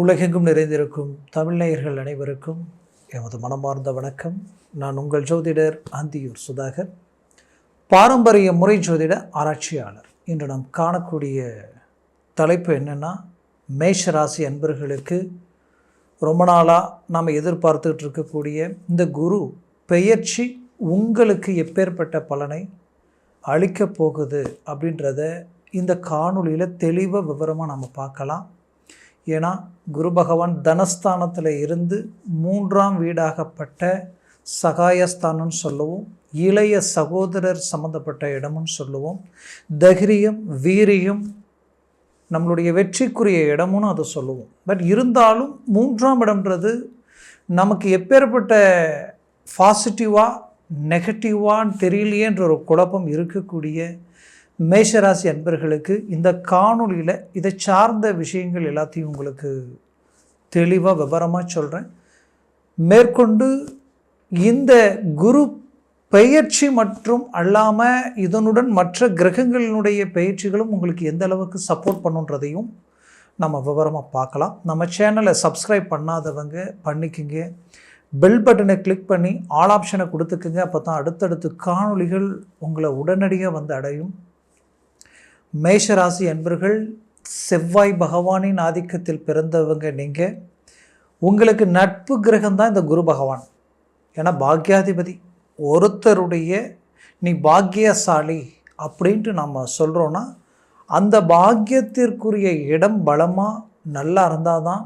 உலகெங்கும் நிறைந்திருக்கும் தமிழ்நேயர்கள் அனைவருக்கும் எமது மனமார்ந்த வணக்கம். நான் உங்கள் ஜோதிடர் அந்தியூர் சுதாகர் பாரம்பரிய முறை ஜோதிட ஆராய்ச்சியாளர். இன்று நாம் காணக்கூடிய தலைப்பு என்னென்னா மேஷ ராசி அன்பர்களுக்கு ரொம்ப நாளாக நாம் எதிர்பார்த்துக்கிட்டு இருக்கக்கூடிய இந்த குரு பெயர்ச்சி உங்களுக்கு எப்பேற்பட்ட பலனை அளிக்கப் போகுது அப்படின்றத இந்த காணொளியில் தெளிவாக விவரமாக நம்ம பார்க்கலாம். ஏன்னா குரு பகவான் தனஸ்தானத்தில் இருந்து மூன்றாம் வீடாகப்பட்ட சகாயஸ்தானம்னு சொல்லுவோம் இளைய சகோதரர் சம்மந்தப்பட்ட இடமும் சொல்லுவோம் தைரியம் வீரியம் நம்மளுடைய வெற்றிக்குரிய இடமுன்னு அதை சொல்லுவோம். பட் இருந்தாலும் மூன்றாம் இடம்ன்றது நமக்கு எப்பேற்பட்ட பாசிட்டிவாக நெகட்டிவான்னு தெரியலையேன்ற ஒரு குழப்பம் இருக்கக்கூடிய மேஷராசி அன்பர்களுக்கு இந்த காணொளியில் இதை சார்ந்த விஷயங்கள் எல்லாத்தையும் உங்களுக்கு தெளிவாக விவரமாக சொல்கிறேன் மேற்கொண்டு இந்த குரு பெயர்ச்சி மற்றும் அல்லாமல் இதனுடன் மற்ற கிரகங்களினுடைய பயிற்சிகளும் உங்களுக்கு எந்த அளவுக்கு சப்போர்ட் பண்ணுன்றதையும் நம்ம விவரமாக பார்க்கலாம். நம்ம சேனலை சப்ஸ்கிரைப் பண்ணாதவங்க பண்ணிக்கோங்க. பெல் பட்டனை கிளிக் பண்ணி ஆல் ஆப்ஷனை கொடுத்துக்குங்க. அப்போ தான் அடுத்தடுத்து காணொளிகள் உங்களை உடனடியாக வந்து அடையும். மேஷராசி அன்பர்கள் செவ்வாய் பகவானின் ஆதிக்கத்தில் பிறந்தவங்க நீங்கள் உங்களுக்கு நட்பு கிரகம் தான் இந்த குரு பகவான். ஏன்னா பாக்யாதிபதி. ஒருத்தருடைய நீ பாக்கியசாலி அப்படின்ட்டு நம்ம சொல்கிறோன்னா அந்த பாக்கியத்திற்குரிய இடம் பலமாக நல்லா இருந்தால் தான்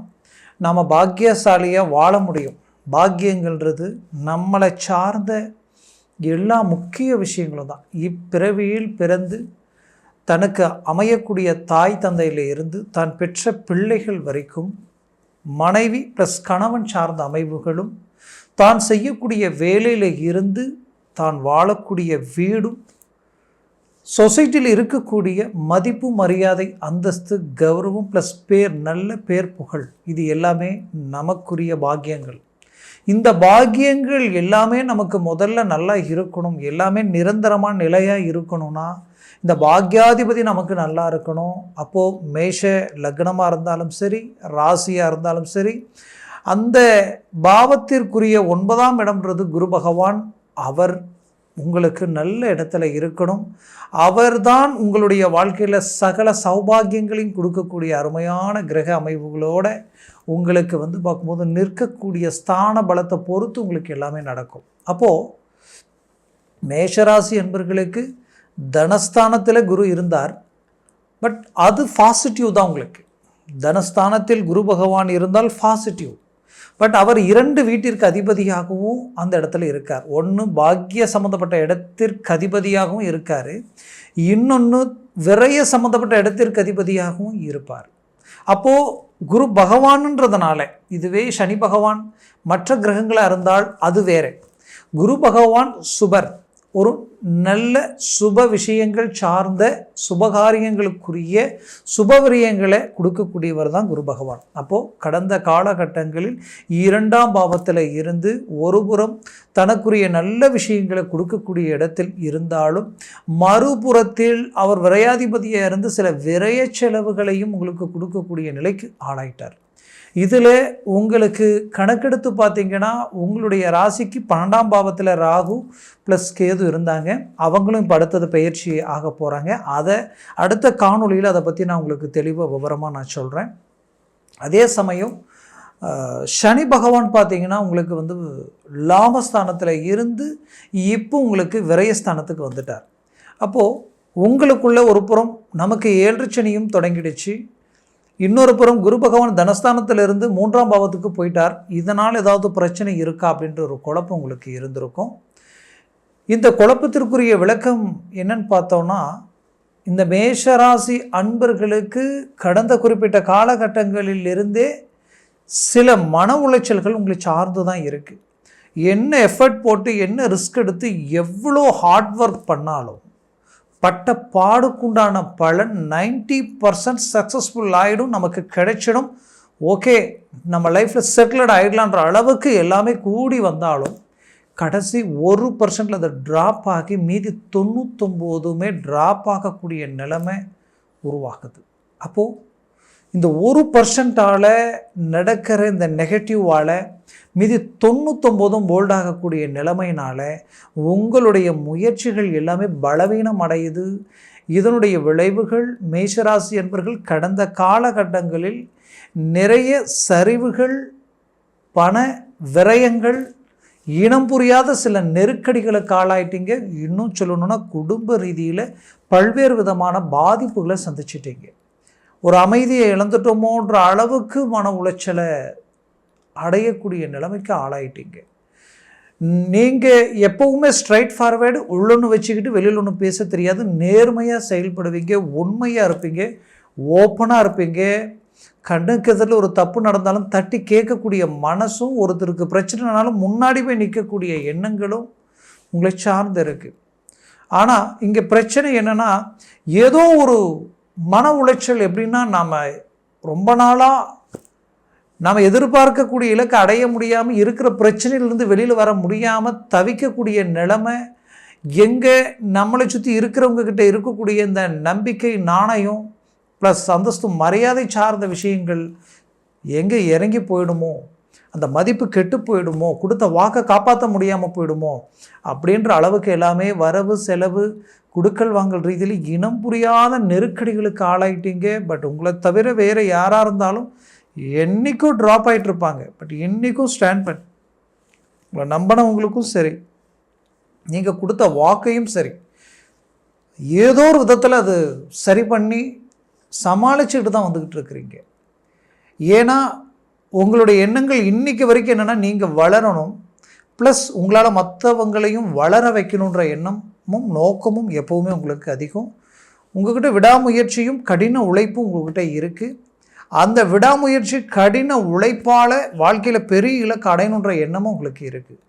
நம்ம பாக்கியசாலியாக வாழ முடியும். பாக்கியங்கள்ன்றது நம்மளை சார்ந்த எல்லா முக்கிய விஷயங்களும் தான். இப்பிறவியில் பிறந்து தனக்கு அமையக்கூடிய தாய் தந்தையில் இருந்து தான் பெற்ற பிள்ளைகள் வரைக்கும் மனைவி ப்ளஸ் கணவன் சார்ந்த அமைவுகளும் தான் செய்யக்கூடிய வேலையில் இருந்து தான் வாழக்கூடிய வீடும் சொசைட்டியில் இருக்கக்கூடிய மதிப்பு மரியாதை அந்தஸ்து கௌரவம் ப்ளஸ் பேர் நல்ல பேர் புகழ் இது எல்லாமே நமக்குரிய பாக்கியங்கள். இந்த பாக்கியங்கள் எல்லாமே நமக்கு முதல்ல நல்லா இருக்கணும். எல்லாமே நிரந்தரமான நிலையாக இருக்கணும்னா இந்த பாக்யாதிபதி நமக்கு நல்லா இருக்கணும். அப்போது மேஷ லக்னமாக இருந்தாலும் சரி ராசியாக இருந்தாலும் சரி அந்த பாவத்திற்குரிய ஒன்பதாம் இடம்ன்றது குரு பகவான் அவர் உங்களுக்கு நல்ல இடத்துல இருக்கணும். அவர்தான் உங்களுடைய வாழ்க்கையில் சகல சௌபாகியங்களையும் கொடுக்கக்கூடிய அருமையான கிரக அமைப்புகளோட உங்களுக்கு வந்து பார்க்கும்போது நிற்கக்கூடிய ஸ்தான பலத்தை பொறுத்து உங்களுக்கு எல்லாமே நடக்கும். அப்போது மேஷராசி என்பர்களுக்கு தனஸ்தானத்தில் குரு இருந்தார். பட் அது பாசிட்டிவ் தான் உங்களுக்கு. தனஸ்தானத்தில் குரு பகவான் இருந்தால் பாசிட்டிவ். பட் அவர் இரண்டு வீட்டிற்கு அதிபதியாகவும் அந்த இடத்துல இருக்கார். ஒன்று பாக்கிய சம்மந்தப்பட்ட இடத்திற்கு அதிபதியாகவும் இருக்கார். இன்னொன்று விரய சம்மந்தப்பட்ட இடத்திற்கு அதிபதியாகவும் இருப்பார். அப்போது குரு பகவான்ன்றதுனால இதுவே சனி பகவான் மற்ற கிரகங்களாக இருந்தால் அது வேறு. குரு பகவான் சுபர். ஒரு நல்ல சுப விஷயங்கள் சார்ந்த சுபகாரியங்களுக்குரிய சுபவிரியங்களை கொடுக்கக்கூடியவர் தான் குரு பகவான். அப்போது கடந்த காலகட்டங்களில் இரண்டாம் பாவத்தில் இருந்து ஒருபுறம் தனக்குரிய நல்ல விஷயங்களை கொடுக்கக்கூடிய இடத்தில் இருந்தாலும் மறுபுறத்தில் அவர் விரையாதிபதியாக இருந்து சில விரய செலவுகளையும் உங்களுக்கு கொடுக்கக்கூடிய நிலைக்கு ஆளாயிட்டார். இதில் உங்களுக்கு கணக்கெடுத்து பார்த்தீங்கன்னா உங்களுடைய ராசிக்கு பன்னெண்டாம் பாவத்தில் ராகு ப்ளஸ் கேது இருந்தாங்க. அவங்களும் இப்போ அடுத்தது பயிற்சி ஆக போகிறாங்க அதை அடுத்த காணொளியில் அதை பற்றி நான் உங்களுக்கு தெளிவாக விவரமாக நான் சொல்கிறேன் அதே சமயம் சனி பகவான் பார்த்தீங்கன்னா உங்களுக்கு வந்து லாபஸ்தானத்தில் இருந்து இப்போ உங்களுக்கு விரயஸ்தானத்துக்கு வந்துட்டார். அப்போது உங்களுக்குள்ள ஒரு புறம் நமக்கு ஏழு சனியும் தொடங்கிடுச்சு. இன்னொரு புறம் குரு பகவான் தனஸ்தானத்திலிருந்து மூன்றாம் பாவத்துக்கு போயிட்டார். இதனால் ஏதாவது பிரச்சனை இருக்கா அப்படின்ற ஒரு குழப்பம் உங்களுக்கு இருந்திருக்கும். இந்த குழப்பத்திற்குரிய விளக்கம் என்னன்னு பார்த்தோம்னா இந்த மேஷராசி அன்பர்களுக்கு கடந்த குறிப்பிட்ட காலகட்டங்களில் இருந்தே சில மன உளைச்சல்கள் உங்களை சார்ந்து தான் இருக்குது என்ன எஃபர்ட் போட்டு என்ன ரிஸ்க் எடுத்து எவ்வளோ ஹார்ட் ஒர்க் பண்ணாலும் பட்ட பாடுக்குண்டான பலன் நைன்டி பர்சன்ட் சக்ஸஸ்ஃபுல் ஆகிடும் நமக்கு கிடைச்சிடும். ஓகே நம்ம லைஃப்பில் செட்டில்ட் ஆகிடலான்ற அளவுக்கு எல்லாமே கூடி வந்தாலும் கடைசி ஒரு பர்சன்டில் அதை ட்ராப் ஆகி மீதி தொண்ணூத்தொம்போதுமே ட்ராப் ஆகக்கூடிய நிலைமை உருவாகுது. அப்போது இந்த ஒரு பர்சன்டால் நடக்கிற இந்த நெகட்டிவால் மீதி தொண்ணூத்தொம்போதும் போல்டாகக்கூடிய நிலைமையினால் உங்களுடைய முயற்சிகள் எல்லாமே பலவீனம் அடையுது. இதனுடைய விளைவுகள் மேஷராசி என்பர்கள் கடந்த காலகட்டங்களில் நிறைய சரிவுகள் பண விரயங்கள் இனம் புரியாத சில நெருக்கடிகளுக்கு ஆளாயிட்டீங்க. இன்னும் சொல்லணும்னா குடும்ப ரீதியில் பல்வேறு விதமான பாதிப்புகளை சந்திச்சிட்டீங்க. ஒரு அமைதியை இழந்துட்டோமோன்ற அளவுக்கு மன உளைச்சலை அடையக்கூடிய நிலைமைக்கு ஆளாயிட்டீங்க. நீங்கள் எப்போவுமே ஸ்ட்ரைட் ஃபார்வேர்டு உள்ளொன்று வச்சுக்கிட்டு வெளியில் ஒன்று பேச தெரியாது. நேர்மையாக செயல்படுவீங்க உண்மையாக இருப்பீங்க ஓப்பனாக இருப்பீங்க. கண்ணுக்கு எதிரில் ஒரு தப்பு நடந்தாலும் தட்டி கேட்கக்கூடிய மனசும் ஒருத்தருக்கு பிரச்சனைனாலும் முன்னாடி போய் நிற்கக்கூடிய எண்ணங்களும் உங்களை சார்ந்து இருக்குது ஆனால் இங்கே பிரச்சனை என்னென்னா ஏதோ ஒரு மன உளைச்சல் எப்படின்னா நாம் ரொம்ப நாளாக நாம் எதிர்பார்க்கக்கூடிய இலக்கை அடைய முடியாமல் இருக்கிற பிரச்சனையிலேருந்து வெளியில் வர முடியாமல் தவிக்கக்கூடிய நிலைமை எங்கே நம்மளை சுற்றி இருக்கிறவங்கக்கிட்ட இருக்கக்கூடிய இந்த நம்பிக்கை நாணயம் ப்ளஸ் அந்தஸ்து மரியாதை சார்ந்த விஷயங்கள் எங்கே இறங்கி போயிடுமோ? அந்த மதிப்பு கெட்டு போயிடுமோ? கொடுத்த வாக்கை காப்பாற்ற முடியாமல் போயிடுமோ? அப்படின்ற அளவுக்கு எல்லாமே வரவு செலவு குடுக்கல் வாங்கல் ரீதியில் இனம் புரியாத நெருக்கடிகளுக்கு ஆளாயிட்டீங்க. பட் உங்களை தவிர வேறு யாராக இருந்தாலும் என்றைக்கும் ட்ராப் ஆகிட்டு இருப்பாங்க. பட் என்றைக்கும் ஸ்டாண்ட் பண்ணி உங்களை நம்பினவங்களுக்கும் சரி. நீங்கள் கொடுத்த வாக்கையும் சரி. ஏதோ ஒரு விதத்தில் அது சரி பண்ணி சமாளிச்சுட்டு தான் வந்துக்கிட்டு இருக்கிறீங்க. ஏன்னா உங்களுடைய எண்ணங்கள் இன்றைக்கி வரைக்கும் என்னென்னா நீங்கள் வளரணும். ப்ளஸ் உங்களால் மற்றவங்களையும் வளர வைக்கணுன்ற எண்ணமும் நோக்கமும் எப்போவுமே உங்களுக்கு அதிகம். உங்கள்கிட்ட விடாமுயற்சியும் கடின உழைப்பும் உங்கள்கிட்ட இருக்குது அந்த விடாமுயற்சி கடின உழைப்பால் வாழ்க்கையில் பெரிய இலக்கு அடையணுன்ற எண்ணமும் உங்களுக்கு இருக்குது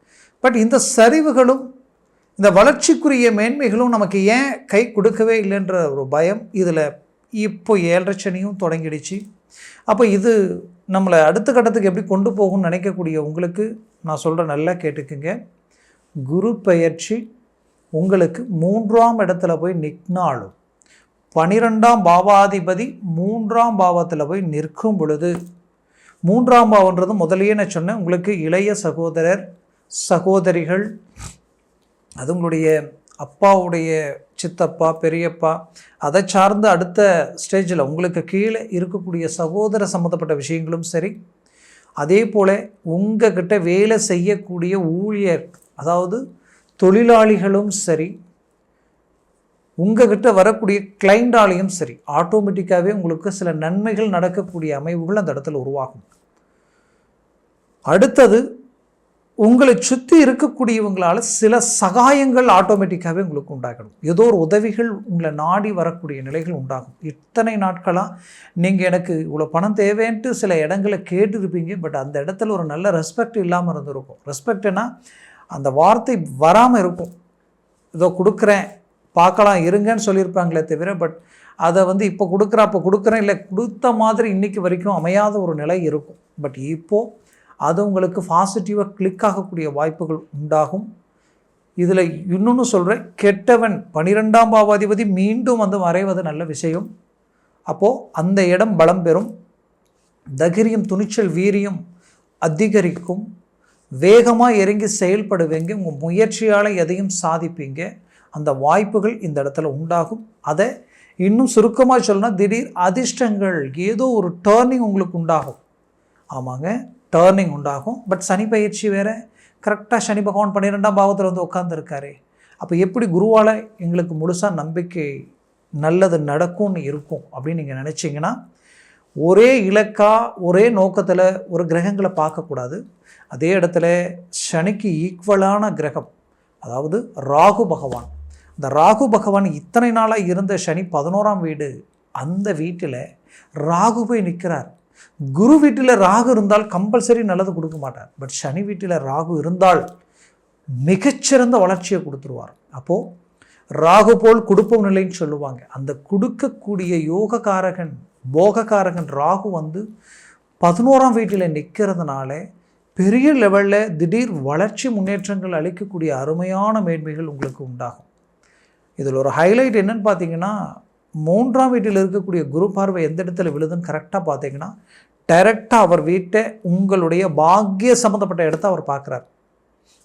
பட் இந்த சரிவுகளும் இந்த வளர்ச்சிக்குரிய மேன்மைகளும் நமக்கு ஏன் கை கொடுக்கவே இல்லைன்ற ஒரு பயம் இதில் இப்போ ஏழரை சனியும் தொடங்கிடுச்சு. அப்போ இது நம்மளை அடுத்த கட்டத்துக்கு எப்படி கொண்டு போகும்னு நினைக்கக்கூடிய உங்களுக்கு நான் சொல்கிற நல்லா கேட்டுக்குங்க. குரு பெயர்ச்சி உங்களுக்கு மூன்றாம் இடத்துல போய் நிற்னாலும் பனிரெண்டாம் பாவாதிபதி மூன்றாம் பாவத்தில் போய் நிற்கும் பொழுது மூன்றாம் பாவன்றது முதலையே நான் சொன்னேன் உங்களுக்கு இளைய சகோதரர் சகோதரிகள் அது உங்களுடைய அப்பாவுடைய சித்தப்பா பெரியப்பா அதை சார்ந்த அடுத்த ஸ்டேஜில் உங்களுக்கு கீழே இருக்கக்கூடிய சகோதர சம்மந்தப்பட்ட விஷயங்களும் சரி. அதே போல் உங்ககிட்ட வேலை செய்யக்கூடிய ஊழியர் அதாவது தொழிலாளிகளும் சரி உங்ககிட்ட வரக்கூடிய கிளைண்டாலையும் சரி ஆட்டோமேட்டிக்காகவே உங்களுக்கு சில நன்மைகள் நடக்கக்கூடிய அமைவுகள் அந்த இடத்துல உருவாகும். அடுத்தது உங்களை சுற்றி இருக்கக்கூடியவங்களால் சில சகாயங்கள் ஆட்டோமேட்டிக்காகவே உங்களுக்கு உண்டாகணும். ஏதோ ஒரு உதவிகள் உங்களை நாடி வரக்கூடிய நிலைகள் உண்டாகும். இத்தனை நாட்களாக நீங்கள் எனக்கு இவ்வளோ பணம் தேவைன்ட்டு சில இடங்களை கேட்டுருப்பீங்க. பட் அந்த இடத்துல ஒரு நல்ல ரெஸ்பெக்ட் இல்லாமல் இருந்திருக்கும். ரெஸ்பெக்ட்னா அந்த வார்த்தை வராமல் இருக்கும். ஏதோ கொடுக்குறேன் பார்க்கலாம் இருங்கன்னு சொல்லியிருப்பாங்களே தவிர பட் அதை வந்து இப்போ கொடுக்குறேன் அப்போ கொடுக்குறேன் இல்லை கொடுத்த மாதிரி இன்றைக்கி வரைக்கும் அமையாத ஒரு நிலை இருக்கும். பட் இப்போது அது உங்களுக்கு பாசிட்டிவாக கிளிக் ஆகக்கூடிய வாய்ப்புகள் உண்டாகும். இதில் இன்னொன்று சொல்கிறேன் கெட்டவன் பனிரெண்டாம் பாவாதிபதி மீண்டும் வந்து மறைவது நல்ல விஷயம். அப்போது அந்த இடம் பலம் பெறும். தகிரியம் துணிச்சல் வீரியம் அதிகரிக்கும். வேகமாக இறங்கி செயல்படுவீங்க உங்கள் முயற்சியால் எதையும் சாதிப்பீங்க. அந்த வாய்ப்புகள் இந்த இடத்துல உண்டாகும். அதை இன்னும் சுருக்கமாக சொல்லணும்னா திடீர் அதிர்ஷ்டங்கள் ஏதோ ஒரு டேர்னிங் உங்களுக்கு உண்டாகும். ஆமாங்க. டேர்னிங் உண்டாகும். பட் சனி பயிற்சி வேறு. கரெக்டாக சனி பகவான் பன்னிரெண்டாம் பாவத்தில் வந்து உட்காந்துருக்காரு அப்போ எப்படி குருவால் எங்களுக்கு முழுசாக நம்பிக்கை நல்லது நடக்கும்னு இருக்கும் அப்படின்னு நீங்கள் நினச்சிங்கன்னா ஒரே இலக்காக ஒரே நோக்கத்தில் ஒரு கிரகங்களை பார்க்கக்கூடாது. அதே இடத்துல சனிக்கு ஈக்குவலான கிரகம் அதாவது ராகு பகவான். இந்த ராகு பகவான் இத்தனை நாளாக இருந்த சனி பதினோராம் வீடு அந்த வீட்டில் ராகு போய் நிற்கிறார் குரு வீட்டில் ராகு இருந்தால் கம்பல்சரி நல்லது கொடுக்க மாட்டார். பட் சனி வீட்டில் ராகு இருந்தால் மிகச்சிறந்த வளர்ச்சியை கொடுத்துருவார். அப்போது ராகு போல் கொடுப்போம் நிலைன்னு சொல்லுவாங்க. அந்த கொடுக்கக்கூடிய யோகக்காரகன் போகக்காரகன் ராகு வந்து பதினோராம் வீட்டில் நிற்கிறதுனால பெரிய லெவலில் திடீர் வளர்ச்சி முன்னேற்றங்கள் அளிக்கக்கூடிய அருமையான மேன்மைகள் உங்களுக்கு உண்டாகும். இதில் ஒரு ஹைலைட் என்னன்னு பார்த்தீங்கன்னா மூன்றாம் வீட்டில் இருக்கக்கூடிய குரு பார்வை எந்த இடத்துல விழுதுன்னு கரெக்டாக பார்த்தீங்கன்னா டைரெக்டாக அவர் வீட்டை உங்களுடைய பாக்கிய சம்மந்தப்பட்ட இடத்த அவர் பார்க்குறார்.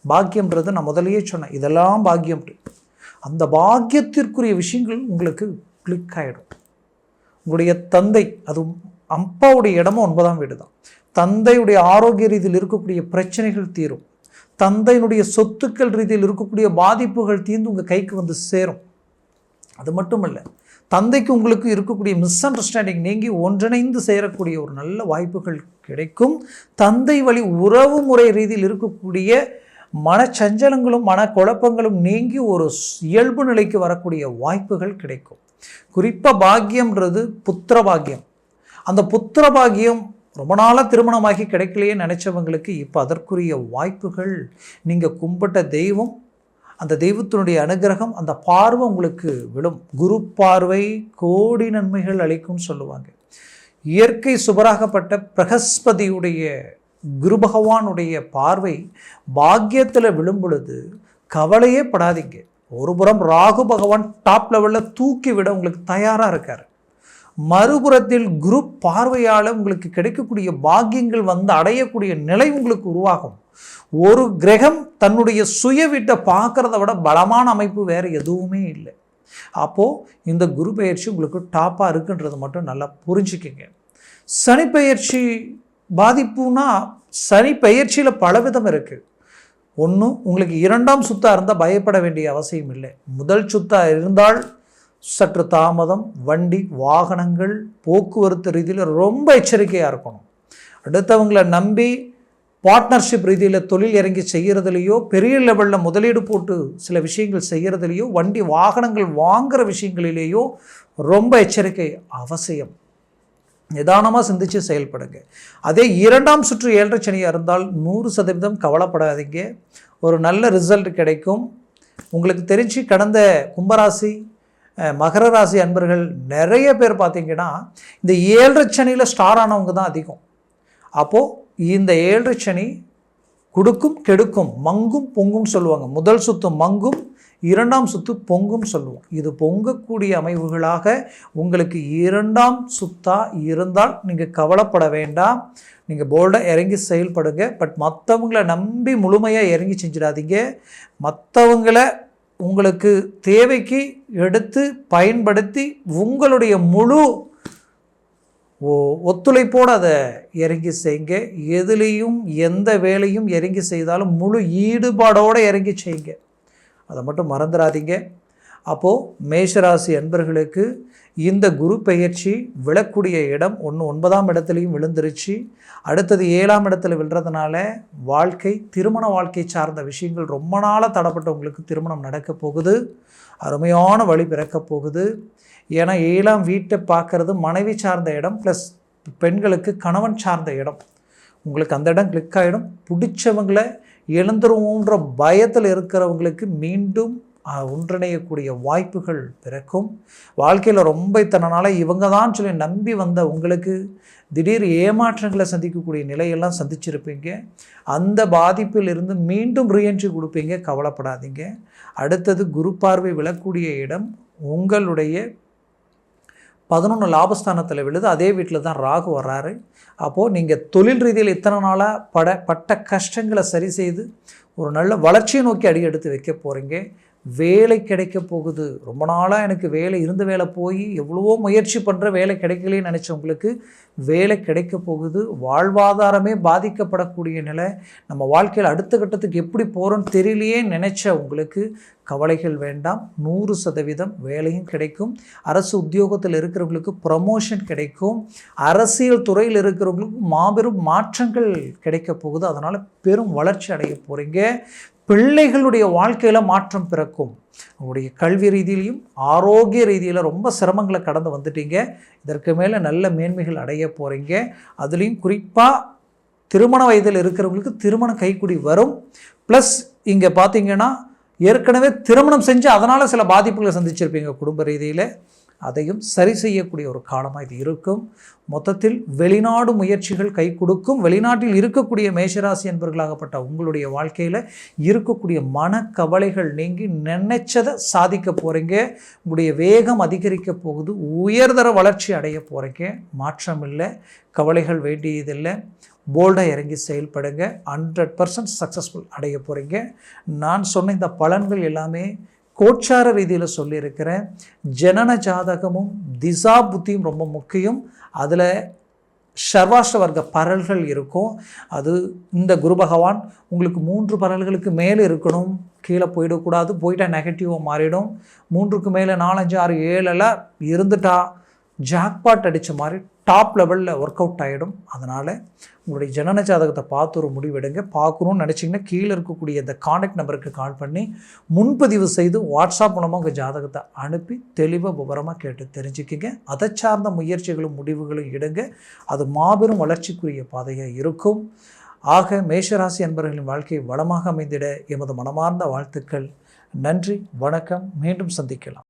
பாக்கியம்ன்றது நான் முதலையே சொன்னேன் இதெல்லாம் பாக்கியம். அந்த பாக்கியத்திற்குரிய விஷயங்கள் உங்களுக்கு கிளிக் ஆகிடும் உங்களுடைய தந்தை அது அப்பாவுடைய இடமும் ஒன்பதாம் வீடு தான். தந்தையுடைய ஆரோக்கிய ரீதியில் இருக்கக்கூடிய பிரச்சனைகள் தீரும். தந்தையினுடைய சொத்துக்கள் ரீதியில் இருக்கக்கூடிய பாதிப்புகள் தீர்ந்து உங்கள் கைக்கு வந்து சேரும். அது மட்டும் இல்லை தந்தைக்கு உங்களுக்கு இருக்கக்கூடிய மிஸ் அண்டர்ஸ்டாண்டிங் நீங்கி ஒன்றிணைந்து சேரக்கூடிய ஒரு நல்ல வாய்ப்புகள் கிடைக்கும். தந்தை வழி உறவு முறை ரீதியில் இருக்கக்கூடிய மனச்சஞ்சலங்களும் மனக்குழப்பங்களும் நீங்கி ஒரு இயல்பு நிலைக்கு வரக்கூடிய வாய்ப்புகள் கிடைக்கும். குறிப்பாக பாக்கியம்ன்றது புத்திர பாக்கியம் அந்த புத்திர பாக்கியம் ரொம்ப நாளாக திருமணமாகி கிடைக்கலையே நினச்சவங்களுக்கு இப்போ அதற்குரிய வாய்ப்புகள். நீங்கள் கும்பிட்ட தெய்வம் அந்த தெய்வத்தினுடைய அனுகிரகம் அந்த பார்வை உங்களுக்கு விழும். குரு பார்வை கோடி நன்மைகள் அளிக்கும்னு சொல்லுவாங்க. இயற்கை சுபராகப்பட்ட பிரகஸ்பதியுடைய குரு பகவானுடைய பார்வை பாக்கியத்தில் விழும் பொழுது கவலையே படாதீங்க. ஒரு புறம் ராகு பகவான் டாப் லெவலில் தூக்கி விட உங்களுக்கு தயாராக இருக்கார். மறுபுறத்தில் குரு பார்வையால் உங்களுக்கு கிடைக்கக்கூடிய பாக்கியங்கள் வந்து அடையக்கூடிய நிலை உங்களுக்கு உருவாகும். ஒரு கிரகம் தன்னுடைய சுய வீட்டை பார்க்குறத விட பலமான அமைப்பு வேறு எதுவுமே இல்லை. அப்போது இந்த குரு பெயர்ச்சி உங்களுக்கு டாப்பாக இருக்குன்றது மட்டும் நல்லா புரிஞ்சுக்கிங்க. சனி பயிற்சி பாதிப்புனா சனி பெயர்ச்சியில் பலவிதம் இருக்குது ஒன்று உங்களுக்கு இரண்டாம் சுத்தாக இருந்தால் பயப்பட வேண்டிய அவசியம் இல்லை. முதல் சுத்தாக இருந்தால் சற்று தாமதம் வண்டி வாகனங்கள் போக்குவரத்து ரீதியில் ரொம்ப எச்சரிக்கையாக இருக்கணும். அடுத்தவங்களை நம்பி பார்ட்னர்ஷிப் ரீதியில் தொழில் இறங்கி செய்கிறதுலையோ பெரிய லெவலில் முதலீடு போட்டு சில விஷயங்கள் செய்கிறதுலையோ வண்டி வாகனங்கள் வாங்குகிற விஷயங்களிலேயோ ரொம்ப எச்சரிக்கை அவசியம். நிதானமாக சிந்தித்து செயல்படுங்க. அதே இரண்டாம் சுற்று ஏழரை சனியாக இருந்தால் நூறு சதவீதம் கவலைப்படாதீங்க. ஒரு நல்ல ரிசல்ட் கிடைக்கும். உங்களுக்கு தெரிஞ்சு கடந்த கும்பராசி மகர ராசி அன்பர்கள் நிறைய பேர் பார்த்தீங்கன்னா இந்த ஏழரை சனியில் ஸ்டார் ஆனவங்க தான் அதிகம். அப்போது இந்த ஏழரை சனி கொடுக்கும் கெடுக்கும் மங்கும் பொங்கும் சொல்லுவாங்க. முதல் சுத்து மங்கும் இரண்டாம் சுத்து பொங்கும் சொல்லுவோம். இது பொங்கக்கூடிய அமைவுகளாக உங்களுக்கு இரண்டாம் சுத்தாக இருந்தால் நீங்கள் கவலைப்பட வேண்டாம். நீங்கள் போல்டாக இறங்கி செயல்படுங்க. பட் மற்றவங்களை நம்பி முழுமையாக இறங்கி செஞ்சிடாதீங்க. மற்றவங்களை உங்களுக்கு தேவைக்கு எடுத்து பயன்படுத்தி உங்களுடைய முழு ஒத்துழைப்போடு அதை இறங்கி செய்யுங்க. எதுலேயும் எந்த வேலையும் இறங்கி செய்தாலும் முழு ஈடுபாடோடு இறங்கி செய்யுங்க. அதை மட்டும் மறந்துடாதீங்க அப்போது மேஷராசி அன்பர்களுக்கு இந்த குரு பெயர்ச்சி விழக்கூடிய இடம் ஒன்று ஒன்பதாம் இடத்துலையும் விழுந்துருச்சு. அடுத்தது ஏழாம் இடத்துல விழுறதுனால வாழ்க்கை திருமண வாழ்க்கை சார்ந்த விஷயங்கள் ரொம்ப நாளாக தடப்பட்டவங்களுக்கு திருமணம் நடக்க போகுது. அருமையான வழி பிறக்க போகுது. ஏன்னா ஏழாம் வீட்டை பார்க்குறது மனைவி சார்ந்த இடம் ப்ளஸ் பெண்களுக்கு கணவன் சார்ந்த இடம். உங்களுக்கு அந்த இடம் கிளிக் ஆகிடும் பிடிச்சவங்களை எழுந்துருவோன்ற பயத்தில் இருக்கிறவங்களுக்கு மீண்டும் ஒன்றிணையக்கூடிய வாய்ப்புகள் பிறக்கும். வாழ்க்கையில் ரொம்ப இத்தனை இவங்க தான் சொல்லி நம்பி வந்த உங்களுக்கு திடீர் ஏமாற்றங்களை சந்திக்கக்கூடிய நிலையெல்லாம் சந்திச்சிருப்பீங்க. அந்த பாதிப்பில் இருந்து மீண்டும் ரீஎன்ட்ரி கொடுப்பீங்க. கவலைப்படாதீங்க. அடுத்தது குரு பார்வை விழக்கூடிய இடம் உங்களுடைய பதினொன்று லாபஸ்தானத்தில் விழுது. அதே வீட்டில் தான் ராகு வர்றாரு. அப்போது நீங்கள் தொழில் ரீதியில் இத்தனை நாளாக பட பட்ட கஷ்டங்களை சரி செய்து ஒரு நல்ல வளர்ச்சியை நோக்கி அடி எடுத்து வைக்க போகிறீங்க வேலை கிடைக்க போகுது. ரொம்ப நாளாக எனக்கு வேலை இருந்த வேலை போய் எவ்வளவோ முயற்சி பண்ணுற வேலை கிடைக்கலன்னு நினச்சவங்களுக்கு வேலை கிடைக்க போகுது. வாழ்வாதாரமே பாதிக்கப்படக்கூடிய நிலை. நம்ம வாழ்க்கையில் அடுத்த கட்டத்துக்கு எப்படி போகிறோன்னு தெரியலையே நினச்ச உங்களுக்கு கவலைகள் வேண்டாம். நூறு சதவீதம் வேலையும் கிடைக்கும். அரசு உத்தியோகத்தில் இருக்கிறவங்களுக்கு ப்ரமோஷன் கிடைக்கும். அரசியல் துறையில் இருக்கிறவங்களுக்கு மாபெரும் மாற்றங்கள் கிடைக்க போகுது. அதனால் பெரும் வளர்ச்சி அடைய போகிறீங்க பிள்ளைகளுடைய வாழ்க்கையில் மாற்றம் பிறக்கும். உங்களுடைய கல்வி ரீதியிலையும் ஆரோக்கிய ரீதியில் ரொம்ப சிரமங்களை கடந்து வந்துட்டீங்க. இதற்கு மேலே நல்ல மேன்மைகள் அடைய போகிறீங்க அதுலேயும் குறிப்பாக திருமண வயதில் இருக்கிறவங்களுக்கு திருமணம் கைக்குடி வரும். ப்ளஸ் இங்கே பார்த்தீங்கன்னா ஏற்கனவே திருமணம் செஞ்சு அதனால் சில பாதிப்புகளை சந்திச்சிருப்பீங்க குடும்ப ரீதியில். அதையும் சரி செய்யக்கூடிய ஒரு காலமாக இது இருக்கும். மொத்தத்தில் வெளிநாடு முயற்சிகள் கை கொடுக்கும். வெளிநாட்டில் இருக்கக்கூடிய மேஷராசி என்பவர்களாகப்பட்ட உங்களுடைய வாழ்க்கையில் இருக்கக்கூடிய மனக்கவலைகள் நீங்கி நினைச்சதை சாதிக்க போகிறீங்க உங்களுடைய வேகம் அதிகரிக்க போகுது. உயர்தர வளர்ச்சி அடைய போகிறீங்க மாற்றம் இல்லை. கவலைகள் வேண்டியதில்லை. போல்டாக இறங்கி செயல்படுங்க. ஹண்ட்ரட் பர்சன்ட் சக்ஸஸ்ஃபுல் அடைய போகிறீங்க நான் சொன்ன இந்த பலன்கள் எல்லாமே கோச்சார ரீதியில் சொல்லியிருக்கிறேன் ஜனன ஜாதகமும் திசா புத்தியும் ரொம்ப முக்கியம். அதில் சர்வாஷ்ட வர்க்க பரல்கள் இருக்கும். அது இந்த குரு பகவான் உங்களுக்கு மூன்று பரல்களுக்கு மேலே இருக்கணும். கீழே போயிடக்கூடாது. போயிட்டால் நெகட்டிவாக மாறிடும். மூன்றுக்கு மேலே நாலஞ்சு ஆறு ஏழெல்லாம் இருந்துட்டா ஜாக்பாட் அடித்த மாதிரி டாப் லெவலில் ஒர்க் அவுட் ஆகிடும் அதனால் உங்களுடைய ஜனன ஜாதகத்தை பார்த்து ஒரு முடிவெடுங்க. பார்க்கணும்னு நினச்சிங்கன்னா கீழே இருக்கக்கூடிய இந்த காண்டாக்ட் நம்பருக்கு கால் பண்ணி முன்பதிவு செய்து வாட்ஸ்அப் மூலமாக உங்கள் ஜாதகத்தை அனுப்பி தெளிவாக விவரமாக கேட்டு தெரிஞ்சுக்கிங்க. அதை சார்ந்த முயற்சிகளும் முடிவுகளும் எடுங்க. அது மாபெரும் வளர்ச்சிக்குரிய பாதையாக இருக்கும். ஆக மேஷராசி என்பவர்களின் வாழ்க்கை வளமாக அமைந்திட எமது மனமார்ந்த வாழ்த்துக்கள். நன்றி வணக்கம். மீண்டும் சந்திக்கலாம்.